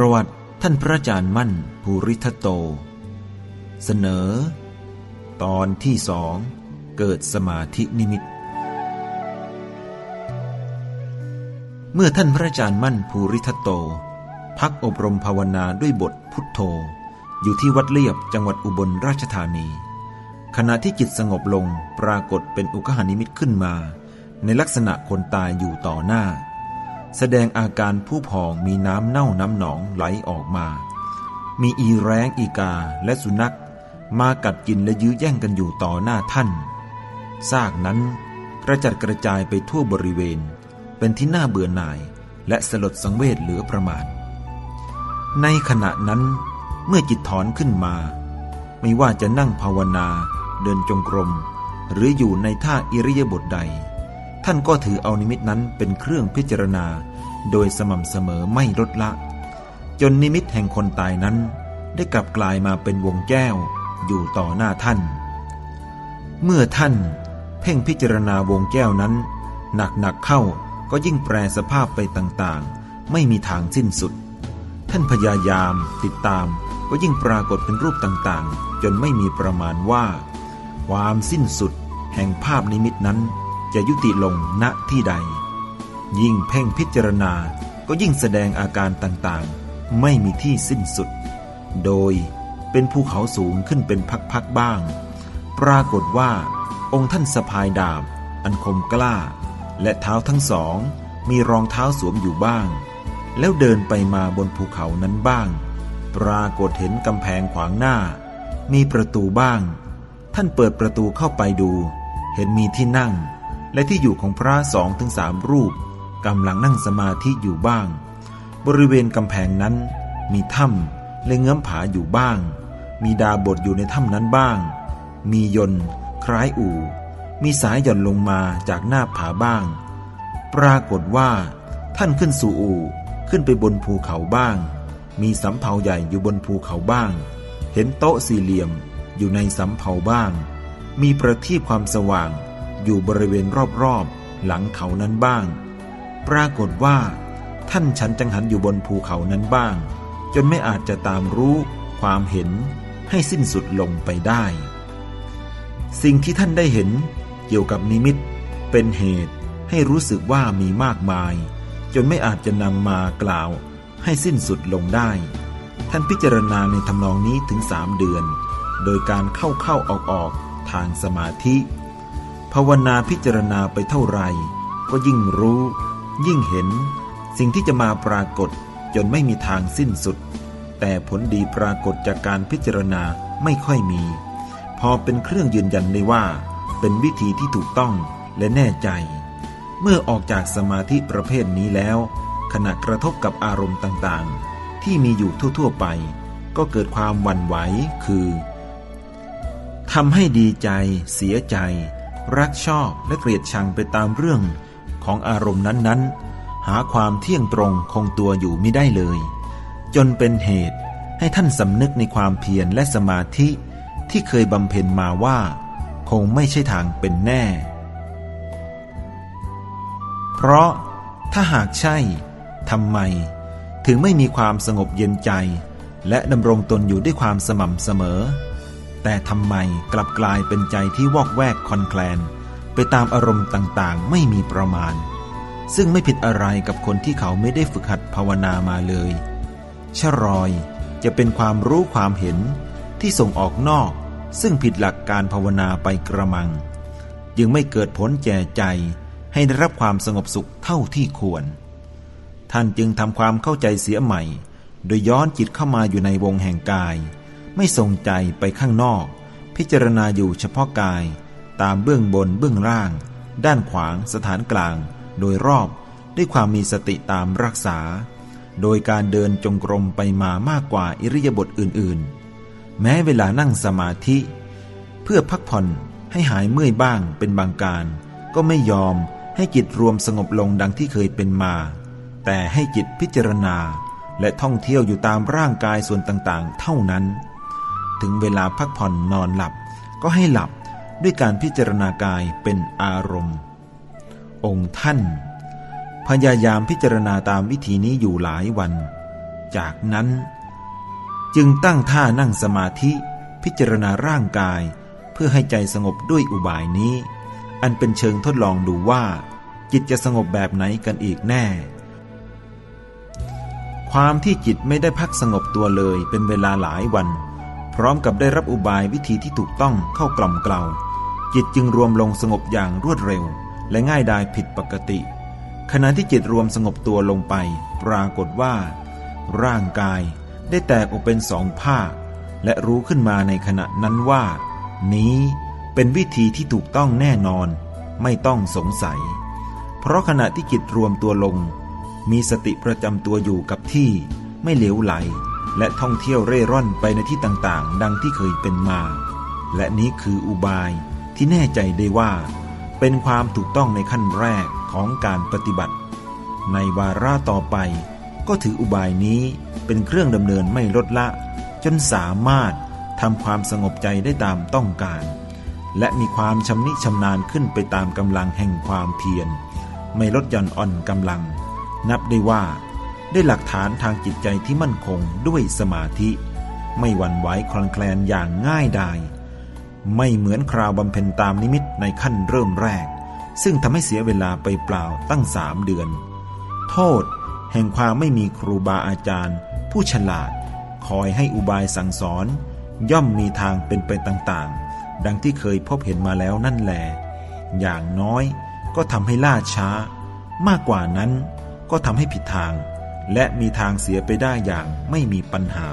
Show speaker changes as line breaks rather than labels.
ประวัติท่านพระอาจารย์มั่นภูริทัตโต เสนอ ตอนที่สอง เกิดสมาธินิมิต เมื่อท่านพระอาจารย์มั่นภูริทัตโต พักอบรมภาวนาด้วยบทพุทโธ อยู่ที่วัดเลียบจังหวัดอุบลราชธานี ขณะที่จิตสงบลงปรากฏเป็นอุคหานิมิตขึ้นมา ในลักษณะคนตายอยู่ต่อหน้า แสดงอาการผู้พองมีน้ำเน่าน้ำหนองไหลออกมา มีอีแร้งอีกาและสุนัข มากัดกินและยื้อแย่งกันอยู่ต่อหน้าท่านซากนั้นกระจัดกระจายไปทั่วบริเวณ เป็นที่น่าเบื่อหน่ายและสลดสังเวชเหลือประมาณ ในขณะนั้นเมื่อจิตถอนขึ้นมา ไม่ว่าจะนั่งภาวนา เดินจงกรม หรืออยู่ในท่าอิริยาบถใด ท่านก็ถือเอานิมิตนั้นเป็นเครื่องพิจารณา โดยสม่ำเสมอไม่ลดละ จนนิมิตแห่งคนตายนั้น ได้กลับกลายมาเป็นวงแก้วอยู่ต่อหน้าท่าน เมื่อท่านเพ่งพิจารณาวงแก้วนั้น หนักๆเข้าก็ยิ่งแปรสภาพไปต่างๆ ไม่มีทางสิ้นสุด ท่านพยายามติดตามก็ยิ่งปรากฏเป็นรูปต่างๆ จนไม่มีประมาณว่า ความสิ้นสุดแห่งภาพนิมิตนั้นจะยุติลงณที่ใด ยิ่งเพ่งพิจารณาก็ยิ่งแสดงอาการต่างๆ ไม่มีที่สิ้นสุด โดยเป็นภูเขาสูงขึ้นเป็นพักๆบ้าง ปรากฏว่าองค์ท่านสะพายดาบ อันคมกล้า และเท้าทั้งสอง มีรองเท้าสวมอยู่บ้าง แล้วเดินไปมาบนภูเขานั้นบ้าง ปรากฏเห็นกำแพงขวางหน้า มีประตูบ้าง ท่านเปิดประตูเข้าไปดู เห็นมีที่นั่ง และที่อยู่ของพระสองถึงสามรูปกำลังนั่งสมาธิอยู่บ้าง บริเวณกำแพงนั้น มีถ้ำและเงื้อมผาอยู่บ้าง มีดาบทอยู่ในถ้ำนั้นบ้าง มียนคล้ายอู่ มีสายหย่อนลงมาจากหน้าผาบ้าง ปรากฏว่า ท่านขึ้นสู่อู่ ขึ้นไปบนภูเขาบ้าง มีสำเภาใหญ่อยู่บนภูเขาบ้าง เห็นโต๊ะสี่เหลี่ยมอยู่ในสำเภาบ้าง มีประทีปความสว่างอยู่บริเวณรอบๆ หลังเขานั้นบ้าง ปรากฏว่า ท่านฉันจังหันอยู่บนภูเขานั้นบ้าง จนไม่อาจจะตามรู้ความเห็นให้สิ้นสุดลงไปได้ สิ่งที่ท่านได้เห็นเกี่ยวกับนิมิตเป็นเหตุให้รู้สึกว่ามีมากมาย จนไม่อาจจะนำมากล่าวให้สิ้นสุดลงได้ ท่านพิจารณาในทำนองนี้ถึงสามเดือน โดยการเข้าเข้าออกออกทางสมาธิ ภาวนาพิจารณาไปเท่าไหร่ ก็ยิ่งรู้ ยิ่งเห็น สิ่งที่จะมาปรากฏจนไม่มีทางสิ้นสุด แต่ผลดีปรากฏจากการพิจารณาไม่ค่อยมี พอเป็นเครื่องยืนยันได้ว่า เป็นวิธีที่ถูกต้องและแน่ใจ เมื่อออกจากสมาธิประเภทนี้แล้ว ขณะกระทบกับอารมณ์ต่างๆ ที่มีอยู่ทั่วๆไป ก็เกิดความหวั่นไหวคือทำให้ดีใจ เสียใจ รักชอบและเกลียดชังไปตามเรื่องของอารมณ์นั้นๆ หาความเที่ยงตรงคงตัวอยู่ไม่ได้เลย จนเป็นเหตุให้ท่านสำนึกในความเพียรและสมาธิที่เคยบำเพ็ญมาว่า คงไม่ใช่ทางเป็นแน่ เพราะถ้าหากใช่ทำไม ถึงไม่มีความสงบเย็นใจ และดำรงตนอยู่ด้วยความสม่ำเสมอ แต่ทำไมกลับกลายเป็นใจที่วอกแวกคอนแคลน ไปตามอารมณ์ต่างๆ ไม่มีประมาณ ซึ่งไม่ผิดอะไรกับคนที่เขาไม่ได้ฝึกหัดภาวนามาเลยชรอยจะเป็นความรู้ความเห็นที่ส่งออกนอก ซึ่งผิดหลักการภาวนาไปกระมังยังไม่เกิดผลแก่ใจ ให้ได้รับความสงบสุขเท่าที่ควร ท่านจึงทำความเข้าใจเสียใหม่ โดยย้อนจิตเข้ามาอยู่ในวงแห่งกาย ไม่ส่งใจไปข้างนอก พิจารณาอยู่เฉพาะกาย ตามเบื้องบนเบื้องล่าง ด้านขวางสถานกลาง โดยรอบด้วยความมีสติตามรักษา โดยการเดินจงกรมไปมามากกว่าอิริยาบถอื่นๆ แม้เวลานั่งสมาธิ เพื่อพักผ่อนให้หายเมื่อยบ้างเป็นบางการ ก็ไม่ยอม ให้จิตรวมสงบลงดังที่เคยเป็นมา แต่ให้จิตพิจารณาและท่องเที่ยวอยู่ตามร่างกายส่วนต่างๆ เท่านั้น ถึงเวลาพักผ่อนนอนหลับก็ให้หลับด้วยการพิจารณากายเป็นอารมณ์ องค์ท่าน พยายามพิจารณาตามวิธีนี้อยู่หลายวัน จากนั้น จึงตั้งท่านั่งสมาธิ พิจารณาร่างกาย เพื่อให้ใจสงบด้วยอุบายนี้ อันเป็นเชิงทดลองดูว่า จิตจะสงบแบบไหนกันอีกแน่ ความที่จิตไม่ได้พักสงบตัวเลยเป็นเวลาหลายวัน พร้อมกับได้รับอุบายวิธีที่ถูกต้องเข้ากล่อมเกลาจิตจึงรวมลงสงบอย่างรวดเร็ว และง่ายดายผิดปกติ ขณะที่จิตรวมสงบตัวลงไป ปรากฏว่า ร่างกายได้แตกออกเป็นสองภาคและรู้ขึ้นมาในขณะนั้นว่า นี้ เป็นวิธีที่ถูกต้องแน่นอน ไม่ต้องสงสัย เพราะขณะที่จิตรวมตัวลง มีสติประจำตัวอยู่กับที่ไม่เหลวไหล และท่องเที่ยวเร่ร่อนไปในที่ต่างๆ ดังที่เคยเป็นมา และนี้คืออุบายที่แน่ใจได้ว่า เป็นความถูกต้องในขั้นแรกของการปฏิบัติ ในวาระต่อไป ก็ถืออุบายนี้เป็นเครื่องดำเนินไม่ลดละ จนสามารถทำความสงบใจได้ตามต้องการ และมีความชำนิชำนาญขึ้นไปตามกำลังแห่งความเพียร ไม่ลดหย่อนอ่อนกำลัง นับได้ว่า ได้หลักฐานทางจิตใจที่มั่นคงด้วยสมาธิ ไม่หวั่นไหวคลอนแคลนอย่างง่ายดายไม่เหมือนคราวบำเพ็ญตามนิมิตในขั้นเริ่มแรก ซึ่งทำให้เสียเวลาไปเปล่าตั้งสามเดือน โทษ แห่งความไม่มีครูบาอาจารย์ ผู้ฉลาด คอยให้อุบายสั่งสอน ย่อมมีทางเป็นไปต่างๆ ดังที่เคยพบเห็นมาแล้วนั่นแหลอย่างน้อยก็ทำให้ล่าช้า มากกว่านั้นก็ทำให้ผิดทาง และมีทางเสียไปได้อย่างไม่มีปัญหา